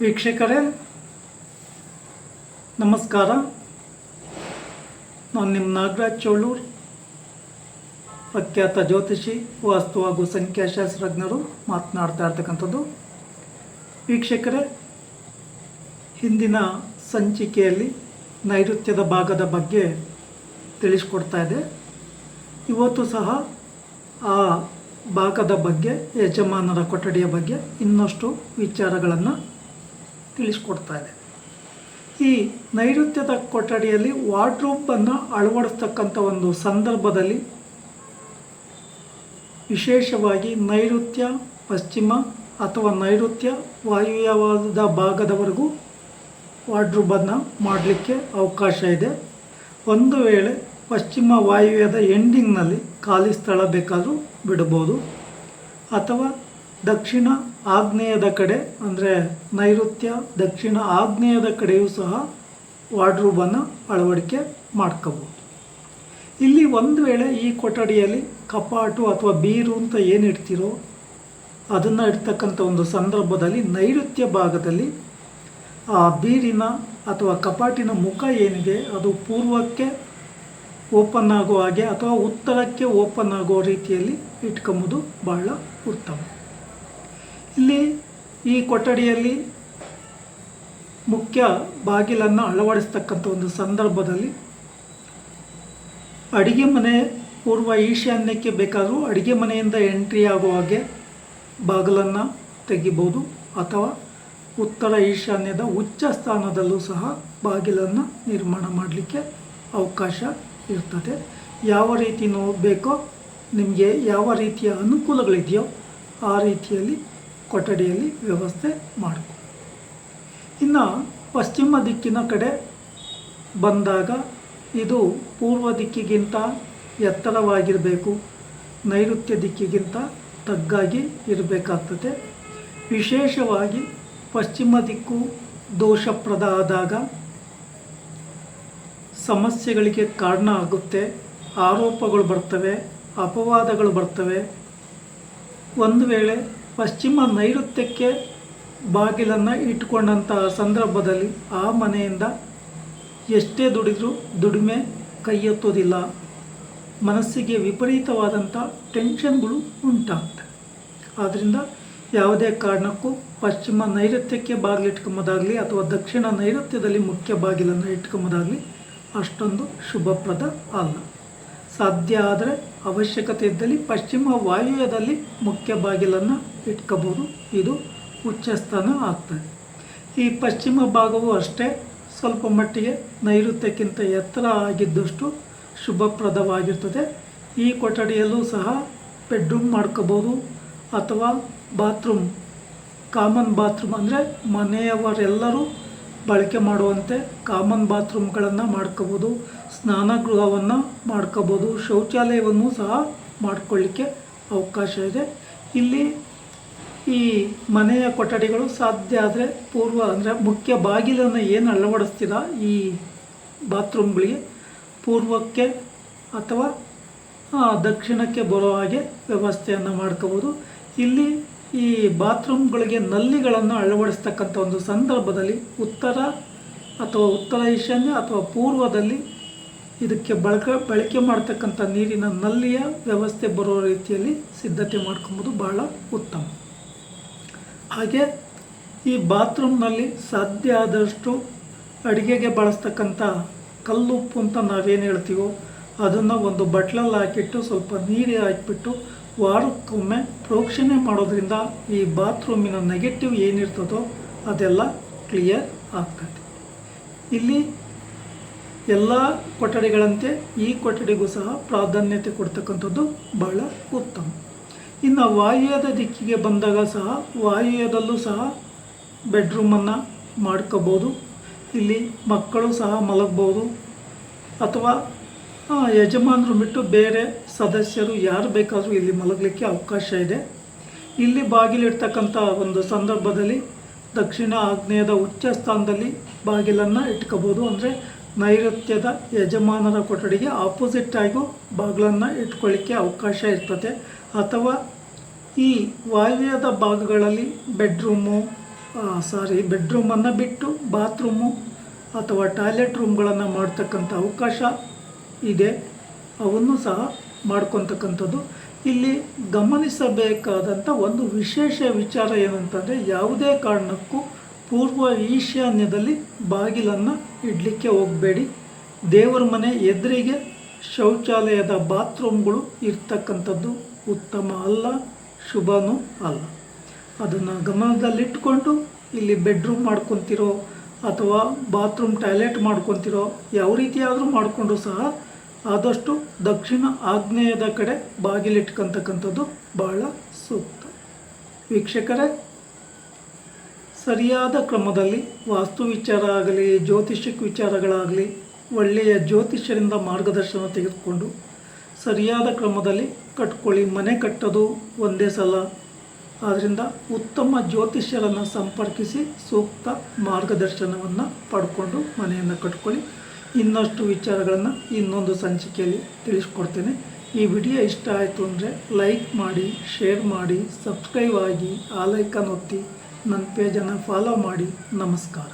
ವೀಕ್ಷಕರೇ, ನಮಸ್ಕಾರ. ನಾನು ನಿಮ್ಮ ನಾಗರಾಜ್ ಚೋಳೂರ್ ಪ್ರಖ್ಯಾತ ಜ್ಯೋತಿಷಿ, ವಾಸ್ತು ಹಾಗೂ ಸಂಖ್ಯಾಶಾಸ್ತ್ರಜ್ಞರು ಮಾತನಾಡ್ತಾ ಇರ್ತಕ್ಕಂಥದ್ದು. ವೀಕ್ಷಕರೇ, ಹಿಂದಿನ ಸಂಚಿಕೆಯಲ್ಲಿ ನೈಋತ್ಯದ ಭಾಗದ ಬಗ್ಗೆ ತಿಳಿಸ್ಕೊಡ್ತಾ ಇದೆ ಇವತ್ತು ಸಹ ಆ ಭಾಗದ ಬಗ್ಗೆ, ಯಜಮಾನರ ಕೊಠಡಿಯ ಬಗ್ಗೆ ಇನ್ನಷ್ಟು ವಿಚಾರಗಳನ್ನು ತಿಳಿಸ್ಕೊಡ್ತಾ ಇದೆ ಈ ನೈಋತ್ಯದ ಕೊಠಡಿಯಲ್ಲಿ ವಾರ್ಡ್ರೋಬನ್ನು ಅಳವಡಿಸ್ತಕ್ಕಂಥ ಒಂದು ಸಂದರ್ಭದಲ್ಲಿ ವಿಶೇಷವಾಗಿ ನೈಋತ್ಯ, ಪಶ್ಚಿಮ ಅಥವಾ ನೈಋತ್ಯ ವಾಯುವ್ಯವಾದ ಭಾಗದವರೆಗೂ ವಾರ್ಡ್ರೋಬನ್ನು ಮಾಡಲಿಕ್ಕೆ ಅವಕಾಶ ಇದೆ. ಒಂದು ವೇಳೆ ಪಶ್ಚಿಮ ವಾಯುವ್ಯದ ಎಂಡಿಂಗ್ನಲ್ಲಿ ಖಾಲಿ ಸ್ಥಳ ಬೇಕಾದರೂ ಬಿಡಬಹುದು ಅಥವಾ ದಕ್ಷಿಣ ಆಗ್ನೇಯದ ಕಡೆ, ಅಂದರೆ ನೈಋತ್ಯ, ದಕ್ಷಿಣ ಆಗ್ನೇಯದ ಕಡೆಯೂ ಸಹ ವಾರ್ಡ್ರೂಬನ್ನು ಅಳವಡಿಕೆ ಮಾಡ್ಕೋಬೋದು ಇಲ್ಲಿ ಒಂದು ವೇಳೆ ಈ ಕೊಠಡಿಯಲ್ಲಿ ಕಪಾಟು ಅಥವಾ ಬೀರು ಅಂತ ಏನು ಇಡ್ತೀರೋ ಅದನ್ನು ಇಡ್ತಕ್ಕಂಥ ಒಂದು ಸಂದರ್ಭದಲ್ಲಿ ನೈಋತ್ಯ ಭಾಗದಲ್ಲಿ ಆ ಬೀರಿನ ಅಥವಾ ಕಪಾಟಿನ ಮುಖ ಏನಿದೆ, ಅದು ಪೂರ್ವಕ್ಕೆ ಓಪನ್ ಆಗೋ ಹಾಗೆ ಅಥವಾ ಉತ್ತರಕ್ಕೆ ಓಪನ್ ಆಗೋ ರೀತಿಯಲ್ಲಿ ಇಟ್ಕೊಂಬುದು ಬಹಳ ಉತ್ತಮ. ಇಲ್ಲಿ ಈ ಕೊಠಡಿಯಲ್ಲಿ ಮುಖ್ಯ ಬಾಗಿಲನ್ನು ಅಳವಡಿಸ್ತಕ್ಕಂಥ ಒಂದು ಸಂದರ್ಭದಲ್ಲಿ ಅಡಿಗೆ ಮನೆ ಪೂರ್ವ ಈಶಾನ್ಯಕ್ಕೆ ಬೇಕಾದರೂ ಅಡಿಗೆ ಮನೆಯಿಂದ ಎಂಟ್ರಿ ಆಗುವ ಹಾಗೆ ಬಾಗಿಲನ್ನು ತೆಗಿಬೋದು ಅಥವಾ ಉತ್ತರ ಈಶಾನ್ಯದ ಉಚ್ಚ ಸ್ಥಾನದಲ್ಲೂ ಸಹ ಬಾಗಿಲನ್ನು ನಿರ್ಮಾಣ ಮಾಡಲಿಕ್ಕೆ ಅವಕಾಶ ಇರ್ತದೆ. ಯಾವ ರೀತಿ ಬೇಕೋ ನಿಮಗೆ ಯಾವ ರೀತಿಯ ಅನುಕೂಲಗಳಿದೆಯೋ ಆ ರೀತಿಯಲ್ಲಿ ಕೊಠಡಿಯಲ್ಲಿ ವ್ಯವಸ್ಥೆ ಮಾಡಬೇಕು ಇನ್ನು ಪಶ್ಚಿಮ ದಿಕ್ಕಿನ ಕಡೆ ಬಂದಾಗ ಇದು ಪೂರ್ವ ದಿಕ್ಕಿಗಿಂತ ಎತ್ತರವಾಗಿರಬೇಕು, ನೈಋತ್ಯ ದಿಕ್ಕಿಗಿಂತ ತಗ್ಗಾಗಿ ಇರಬೇಕಾಗ್ತದೆ. ವಿಶೇಷವಾಗಿ ಪಶ್ಚಿಮ ದಿಕ್ಕು ದೋಷಪ್ರದ ಆದಾಗ ಸಮಸ್ಯೆಗಳಿಗೆ ಕಾರಣ ಆಗುತ್ತೆ. ಆರೋಪಗಳು ಬರ್ತವೆ, ಅಪವಾದಗಳು ಬರ್ತವೆ. ಒಂದು ವೇಳೆ ಪಶ್ಚಿಮ ನೈಋತ್ಯಕ್ಕೆ ಬಾಗಿಲನ್ನು ಇಟ್ಕೊಂಡಂಥ ಸಂದರ್ಭದಲ್ಲಿ ಆ ಮನೆಯಿಂದ ಎಷ್ಟೇ ದುಡಿದರೂ ದುಡಿಮೆ ಕೈ ಎತ್ತೋದಿಲ್ಲ ಮನಸ್ಸಿಗೆ ವಿಪರೀತವಾದಂಥ ಟೆನ್ಷನ್ಗಳು ಉಂಟಾಗ್ತವೆ. ಆದ್ದರಿಂದ ಯಾವುದೇ ಕಾರಣಕ್ಕೂ ಪಶ್ಚಿಮ ನೈಋತ್ಯಕ್ಕೆ ಬಾಗಿಲು ಇಟ್ಕೊಂಬೋದಾಗಲಿ ಅಥವಾ ದಕ್ಷಿಣ ನೈಋತ್ಯದಲ್ಲಿ ಮುಖ್ಯ ಬಾಗಿಲನ್ನು ಇಟ್ಕೊಂಬೋದಾಗಲಿ ಅಷ್ಟೊಂದು ಶುಭಪ್ರದ ಅಲ್ಲ. ಸಾಧ್ಯ ಆದರೆ ಅವಶ್ಯಕತೆ ಇದ್ದಲ್ಲಿ ಪಶ್ಚಿಮ ವಾಯುವ್ಯದಲ್ಲಿ ಮುಖ್ಯ ಬಾಗಿಲನ್ನು ಇಟ್ಕೋಬೋದು. ಇದು ಉಚ್ಚಸ್ಥಾನ ಆಗ್ತದೆ. ಈ ಪಶ್ಚಿಮ ಭಾಗವು ಅಷ್ಟೇ ಸ್ವಲ್ಪ ಮಟ್ಟಿಗೆ ನೈಋತ್ಯಕ್ಕಿಂತ ಎತ್ತರ ಆಗಿದ್ದಷ್ಟು ಶುಭಪ್ರದವಾಗಿರ್ತದೆ. ಈ ಕೊಠಡಿಯಲ್ಲೂ ಸಹ ಬೆಡ್ರೂಮ್ ಮಾಡ್ಕೋಬೋದು ಅಥವಾ ಬಾತ್ರೂಮ್, ಕಾಮನ್ ಬಾತ್ರೂಮ್ ಅಂದರೆ ಮನೆಯವರೆಲ್ಲರೂ ಬಳಕೆ ಮಾಡುವಂತೆ ಕಾಮನ್ ಬಾತ್ರೂಮ್ಗಳನ್ನು ಮಾಡ್ಕೋಬೋದು ಸ್ನಾನಗೃಹವನ್ನು ಮಾಡ್ಕೋಬೋದು, ಶೌಚಾಲಯವನ್ನು ಸಹ ಮಾಡಿಕೊಳ್ಳಿಕ್ಕೆ ಅವಕಾಶ ಇದೆ. ಇಲ್ಲಿ ಈ ಮನೆಯ ಕೊಠಡಿಗಳು ಸಾಧ್ಯ ಆದರೆ ಪೂರ್ವ ಅಂದರೆ ಮುಖ್ಯ ಬಾಗಿಲನ್ನು ಏನು ಅಳವಡಿಸ್ತೀರ ಈ ಬಾತ್ರೂಮ್ಗಳಿಗೆ? ಪೂರ್ವಕ್ಕೆ ಅಥವಾ ದಕ್ಷಿಣಕ್ಕೆ ಬರೋ ಹಾಗೆ ವ್ಯವಸ್ಥೆಯನ್ನು ಮಾಡ್ಕೋಬೋದು. ಇಲ್ಲಿ ಈ ಬಾತ್ರೂಮ್ಗಳಿಗೆ ನಲ್ಲಿಗಳನ್ನು ಅಳವಡಿಸ್ತಕ್ಕಂಥ ಒಂದು ಸಂದರ್ಭದಲ್ಲಿ ಉತ್ತರ ಅಥವಾ ಉತ್ತರ ಈಶಾನ್ಯ ಅಥವಾ ಪೂರ್ವದಲ್ಲಿ ಇದಕ್ಕೆ ಬಳಕೆ ಬಳಕೆ ಮಾಡ್ತಕ್ಕಂಥ ನೀರಿನ ನಲ್ಲಿಯ ವ್ಯವಸ್ಥೆ ಬರೋ ರೀತಿಯಲ್ಲಿ ಸಿದ್ಧತೆ ಮಾಡ್ಕೊಬೋದು ಬಹಳ ಉತ್ತಮ. ಹಾಗೆ ಈ ಬಾತ್ರೂಮ್ನಲ್ಲಿ ಸಾಧ್ಯ ಆದಷ್ಟು ಅಡುಗೆಗೆ ಬಳಸ್ತಕ್ಕಂಥ ಕಲ್ಲುಪ್ಪು ಅಂತ ನಾವೇನು ಹೇಳ್ತೀವೋ ಅದನ್ನು ಒಂದು ಬಟ್ಲಲ್ಲಿ ಹಾಕಿಟ್ಟು ಸ್ವಲ್ಪ ನೀರು ಹಾಕಿಬಿಟ್ಟು ವಾರಕ್ಕೊಮ್ಮೆ ಪ್ರೋಕ್ಷಣೆ ಮಾಡೋದ್ರಿಂದ ಈ ಬಾತ್ರೂಮಿನ ನೆಗೆಟಿವ್ ಏನಿರ್ತದೋ ಅದೆಲ್ಲ ಕ್ಲಿಯರ್ ಆಗ್ತದೆ. ಇಲ್ಲಿ ಎಲ್ಲ ಕೊಠಡಿಗಳಂತೆ ಈ ಕೊಠಡಿಗೂ ಸಹ ಪ್ರಾಧಾನ್ಯತೆ ಕೊಡ್ತಕ್ಕಂಥದ್ದು ಬಹಳ ಉತ್ತಮ. ಇನ್ನು ವಾಯುವ್ಯದ ದಿಕ್ಕಿಗೆ ಬಂದಾಗ ಸಹ ವಾಯುವ್ಯದಲ್ಲೂ ಸಹ ಬೆಡ್ರೂಮನ್ನು ಮಾಡ್ಕೋಬೋದು. ಇಲ್ಲಿ ಮಕ್ಕಳು ಸಹ ಮಲಗ್ಬೋದು ಅಥವಾ ಯಜಮಾನರು ಬಿಟ್ಟು ಬೇರೆ ಸದಸ್ಯರು ಯಾರು ಬೇಕಾದರೂ ಇಲ್ಲಿ ಮಲಗಲಿಕ್ಕೆ ಅವಕಾಶ ಇದೆ. ಇಲ್ಲಿ ಬಾಗಿಲಿಡ್ತಕ್ಕಂಥ ಒಂದು ಸಂದರ್ಭದಲ್ಲಿ ದಕ್ಷಿಣ ಆಗ್ನೇಯದ ಉಚ್ಚ ಸ್ಥಾನದಲ್ಲಿ ಬಾಗಿಲನ್ನು ಇಟ್ಕೋಬೋದು ಅಂದರೆ ನೈಋತ್ಯದ ಯಜಮಾನರ ಕೊಠಡಿಗೆ ಆಪೋಸಿಟ್ ಆಗು ಬಾಗಿಲನ್ನು ಇಟ್ಕೊಳ್ಳಿಕ್ಕೆ ಅವಕಾಶ ಇರ್ತದೆ. ಅಥವಾ ಈ ವಾಯುವ್ಯದ ಭಾಗಗಳಲ್ಲಿ ಬೆಡ್ರೂಮು ಸಾರಿ ಬೆಡ್ರೂಮನ್ನು ಬಿಟ್ಟು ಬಾತ್ರೂಮು ಅಥವಾ ಟಾಯ್ಲೆಟ್ ರೂಮ್ಗಳನ್ನು ಮಾಡ್ತಕ್ಕಂಥ ಅವಕಾಶ ಇದೆ. ಅವನ್ನು ಸಹ ಮಾಡ್ಕೊತಕ್ಕಂಥದ್ದು. ಇಲ್ಲಿ ಗಮನಿಸಬೇಕಾದಂಥ ಒಂದು ವಿಶೇಷ ವಿಚಾರ ಏನಂತಂದರೆ ಯಾವುದೇ ಕಾರಣಕ್ಕೂ ಪೂರ್ವ ಈಶಾನ್ಯದಲ್ಲಿ ಬಾಗಿಲನ್ನು ಇಡಲಿಕ್ಕೆ ಹೋಗಬೇಡಿ. ದೇವರ ಮನೆ ಎದುರಿಗೆ ಶೌಚಾಲಯದ ಬಾತ್ರೂಮ್ಗಳು ಇರ್ತಕ್ಕಂಥದ್ದು ಉತ್ತಮ ಅಲ್ಲ, ಶುಭನೂ ಅಲ್ಲ. ಅದನ್ನು ಗಮನದಲ್ಲಿಟ್ಕೊಂಡು ಇಲ್ಲಿ ಬೆಡ್ರೂಮ್ ಮಾಡ್ಕೊತಿರೋ ಅಥವಾ ಬಾತ್ರೂಮ್ ಟಾಯ್ಲೆಟ್ ಮಾಡ್ಕೊತಿರೋ ಯಾವ ರೀತಿಯಾದರೂ ಮಾಡಿಕೊಂಡು ಸಹ ಆದಷ್ಟು ದಕ್ಷಿಣ ಆಗ್ನೇಯದ ಕಡೆ ಬಾಗಿಲಿಟ್ಕಂತಕ್ಕಂಥದ್ದು ಬಹಳ ಸೂಕ್ತ. ವೀಕ್ಷಕರೇ, ಸರಿಯಾದ ಕ್ರಮದಲ್ಲಿ ವಾಸ್ತು ವಿಚಾರ ಆಗಲಿ ಜ್ಯೋತಿಷಿಕ್ ವಿಚಾರಗಳಾಗಲಿ, ಒಳ್ಳೆಯ ಜ್ಯೋತಿಷ್ಯರಿಂದ ಮಾರ್ಗದರ್ಶನ ತೆಗೆದುಕೊಂಡು ಸರಿಯಾದ ಕ್ರಮದಲ್ಲಿ ಕಟ್ಕೊಳ್ಳಿ. ಮನೆ ಕಟ್ಟೋದು ಒಂದೇ ಸಲ. ಆದ್ದರಿಂದ ಉತ್ತಮ ಜ್ಯೋತಿಷ್ಯರನ್ನು ಸಂಪರ್ಕಿಸಿ ಸೂಕ್ತ ಮಾರ್ಗದರ್ಶನವನ್ನು ಪಡ್ಕೊಂಡು ಮನೆಯನ್ನು ಕಟ್ಕೊಳ್ಳಿ. ಇನ್ನಷ್ಟು ವಿಚಾರಗಳನ್ನು ಇನ್ನೊಂದು ಸಂಚಿಕೆಯಲ್ಲಿ ತಿಳಿಸ್ಕೊಡ್ತೇನೆ. ಈ ವಿಡಿಯೋ ಇಷ್ಟ ಆಯಿತು ಅಂದರೆ ಲೈಕ್ ಮಾಡಿ, ಶೇರ್ ಮಾಡಿ, ಸಬ್ಸ್ಕ್ರೈಬ್ ಆಗಿ, ಆ ಲೈಕನ್ ಒತ್ತಿ ನನ್ನ ಪೇಜನ್ನು ಫಾಲೋ ಮಾಡಿ. ನಮಸ್ಕಾರ.